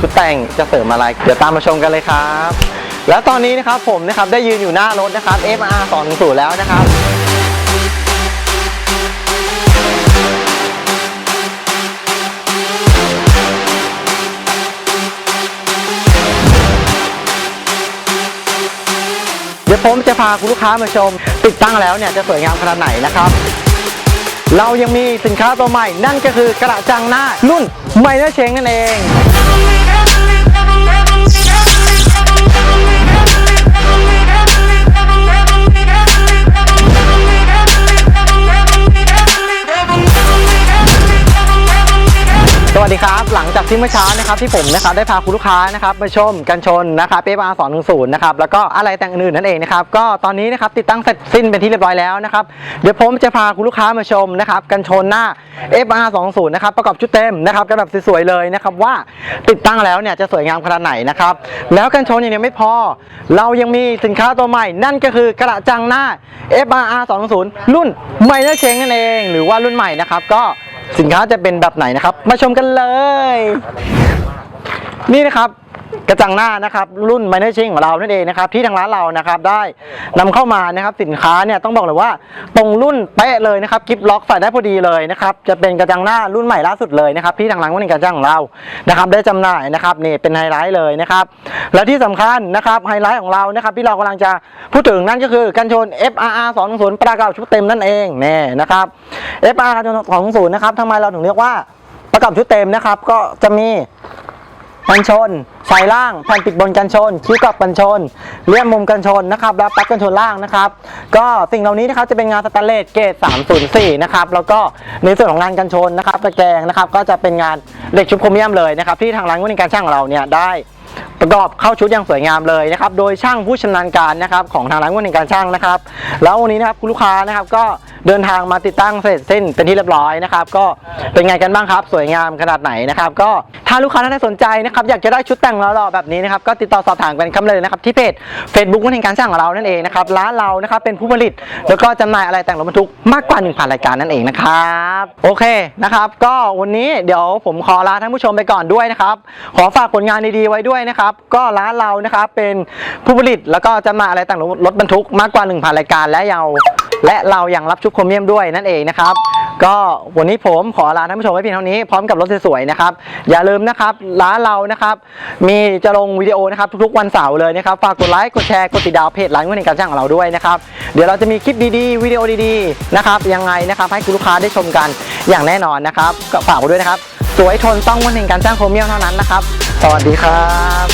ชุดแต่งจะเสริมอะไร เดี๋ยวตามมาชมกันเลยครับ แล้วตอนนี้นะครับผมนะครับได้ยืนอยู่หน้ารถนะครับ FR 2 0แล้วนะครับเดี๋ยวผมจะพาคุณลูกค้ามาชม ติดตั้งแล้วเนี่ยจะสวยงามขนาดไหนนะครับ เรายังมีสินค้าตัวใหม่นั่นก็คือกระจังหน้ารุ่นไมเนอร์เชงนั่นเอง ดีครับหลังจากที่เมื่อเช้านะครับที่ผมนะครับได้พาคุณลูกค้านะครับมาชมกันชนนะครับเอฟอาสองหนึ่งศูนย์นะครับแล้วก็อะไรแต่งอื่นนั่นเองนะครับก็ตอนนี้นะครับติดตั้งเสร็จสิ้นเป็นที่เรียบร้อยแล้วนะครับเดี๋ยวผมจะพาคุณลูกค้ามาชมนะครับกันชนหน้า FR 2 0นะครับประกอบชุดเต็มนะครับกันแบบสวยๆเลยนะครับว่าติดตั้งแล้วเนี่ยจะสวยงามขนาดไหนนะครับแล้วกันชนอย่างเดียวไม่พอ เรายังมีสินค้าตัวใหม่ นั่นก็คือกระจังหน้า FR 2 0รุ่นไมเนอร์เชงนั่นเอง หรือว่ารุ่นใหม่นะครับก็ สินค้าจะเป็นแบบไหนนะครับ มาชมกันเลย นี่นะครับ กระจังหน้านะครับรุ่น m i n o r c h i n g ของเรานั่นเองนะครับที่ทางร้านเรานะครับได้นำเข้ามานะครับสินค้าเนี่ยต้องบอกเลยว่าตรงรุ่นเป๊ะเลยนะครับกิฟล็อกใส่ได้พอดีเลยนะครับจะเป็นกระจังหน้ารุ่นใหม่ล่าสุดเลยนะครับที่ทางร้านวันนี้กระจังของเรานะครับได้จำหน่ายนะครับนี่เป็นไฮไลท์เลยนะครับและที่สำคัญนะครับไฮไลท์ของเรานะครับที่เรากำลังจะพูดถึงนั่นก็คือกันชน FRR 210ประกอบชุดเต็มนั่นเองนี่นะครับ FR กันชน210นะครับทำไมเราถึงเรียกว่าประกอบชุดเต็มนะครับก็จะมี กันชนสายล่างแผ่นปิดบนกันชน คิ้วกับกันชนเลี่ยมมุมกันชนนะครับแล้วปลั๊กกันชนล่างนะครับ ก็สิ่งเหล่านี้นะครับจะเป็นงานสแตนเลสเกรด304 นะครับแล้วก็ในส่วนของงานกันชนนะครับตะแกรงนะครับก็จะเป็นงานเหล็กชุบโครเมียมเลยนะครับที่ทางร้านวินิการช่างของเราเนี่ยได้ประกอบเข้าชุดอย่างสวยงามเลยนะครับ โดยช่างผู้ชำนาญการนะครับของทางร้านวันการช่างนะครับ แล้ววันนี้นะครับคุณลูกค้านะครับก็ เดินทางมาติดตั้งเสร็จสิ้นเป็นที่เรียบร้อยนะครับ ก็เป็นไงกันบ้างครับ สวยงามขนาดไหนนะครับ ก็ถ้าลูกค้าท่านใดสนใจนะครับ อยากจะได้ชุดแต่งหล่อๆแบบนี้นะครับ ก็ติดต่อสอบถามกันคำเลยนะครับ ที่เพจ Facebook วันการช่างของเรานั่นเองนะครับ ร้านเรานะครับเป็นผู้ผลิต แล้วก็จำหน่ายอะไรแต่งรถบรรทุกมากกว่า1,000รายการนั่นเองนะครับโอเคนะครับ ก็วันนี้เดี๋ยวผมขอลาท่านผู้ชมไปก่อนด้วยนะครับขอฝากผลงานดีๆไว้ด้วยนะครับ ก็ร้านเรานะครับเป็นผู้ผลิตแล้วก็จำหน่ายอะไรแต่งรถบรรทุกมากกว่า1,000รายการและยาว และเรายังรับชุดโครเมียมด้วยนั่นเองนะครับ ก็วันนี้ผมขอลาท่านผู้ชมไว้เพียงเท่านี้พร้อมกับรถสวยๆนะครับ อย่าลืมนะครับร้านเรานะครับมีจะลงวิดีโอนะครับทุกๆวันเสาร์เลยนะครับฝากกดไลค์กดแชร์กดติดดาวเพจร้านเงินในการจ้างของเราด้วยนะครับเดี๋ยวเราจะมีคลิปดีๆวิดีโอดีๆนะครับยังไงนะครับให้คุณลูกค้าได้ชมกันอย่างแน่นอนนะครับก็ฝากไว้ด้วยนะครับสวยทนต้องวันแห่งการจ้างโครเมียมเท่านั้นนะครับสวัสดีครับ